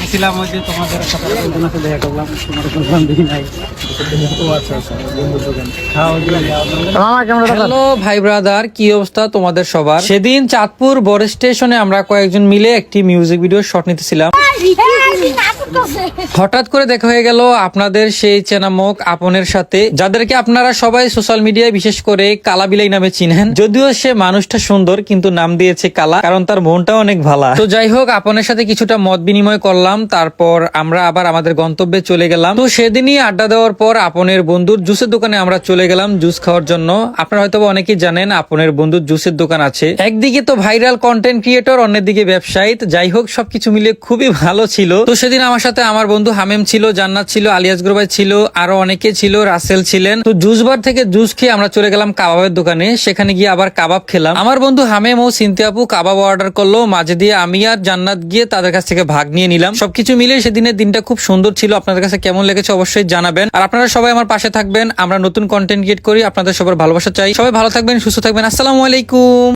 গেছিলাম ওই যে তোমাদের সাথে বন্ধুর সাথে দেখা করলাম তোমার বললাম দেখি নাই। আচ্ছা আচ্ছা হ্যাঁ হ্যালো ভাই ব্রাদার কি অবস্থা তোমাদের সবার? সেদিন চাঁদপুর বড় স্টেশনে আমরা কয়েকজন মিলে একটি মিউজিক ভিডিও শট নিতেছিলাম। হঠাৎ করে দেখা হয়ে গেল আপনাদের সেই চেনামুখ আপনের সাথে যাদেরকে আপনারা সবাই সোশ্যাল মিডিয়ায় বিশেষ করে কালা বিলাই নামে চিনেন। যদিও সে মানুষটা সুন্দর কিন্তু নাম দিয়েছে কালা কারণ তার মনটা অনেক ভালো। তো যাই হোক, আপনের সাথে কিছুটা মত বিনিময় করলাম, তারপর আমরা আবার আমাদের গন্তব্যে চলে গেলাম। তো সেদিনই আড্ডা দেওয়ার পর আপনের বন্ধুর জুসের দোকানে আমরা চলে গেলাম জুস খাওয়ার জন্য। আপনারা হয়তো অনেকেই জানেন, আপনের বন্ধুর জুসের দোকান আছে। একদিকে তো ভাইরাল কন্টেন্ট ক্রিয়েটর অন্যদিকে ব্যবসায়ী। যাই হোক, সবকিছু মিলে খুবই ভালো ছিল। তো সেদিন আমার সাথে আমার বন্ধু হামেম ছিল, জান্নাত ছিল আলিয়াস গ্রোবাই ছিল, আরও অনেকে ছিল, রাসেল ছিলেন। তো জুস বার থেকে জুস খেয়ে আমরা চলে গেলাম কাবাবের দোকানে। সেখানে গিয়ে আবার কাবাব খেলাম। আমার বন্ধু হামেম ও সিনতে আপু কাবাব অর্ডার করল। মাঝে দিয়ে আমি আর জান্নাত গিয়ে তাদের কাছ থেকে ভাগ নিয়ে নিলাম। সবকিছু মিলে সেদিনের দিনটা খুব সুন্দর ছিল। আপনাদের কাছে কেমন লেগেছে অবশ্যই জানাবেন। আর আপনারা সবাই আমার পাশে থাকবেন। আমরা নতুন কন্টেন্ট ক্রিয়েট করি। আপনাদের সবার ভালোবাসা চাই। সবাই ভালো থাকবেন, সুস্থ থাকবেন। আসসালামু আলাইকুম।